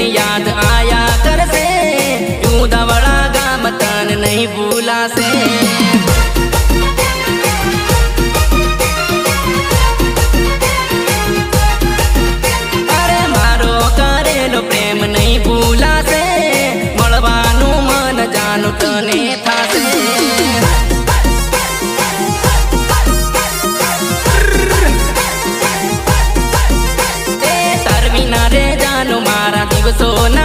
દિલની યાદ આયા કરશે. તું દવડા ગામ તન નહીં ભૂલાશે. ના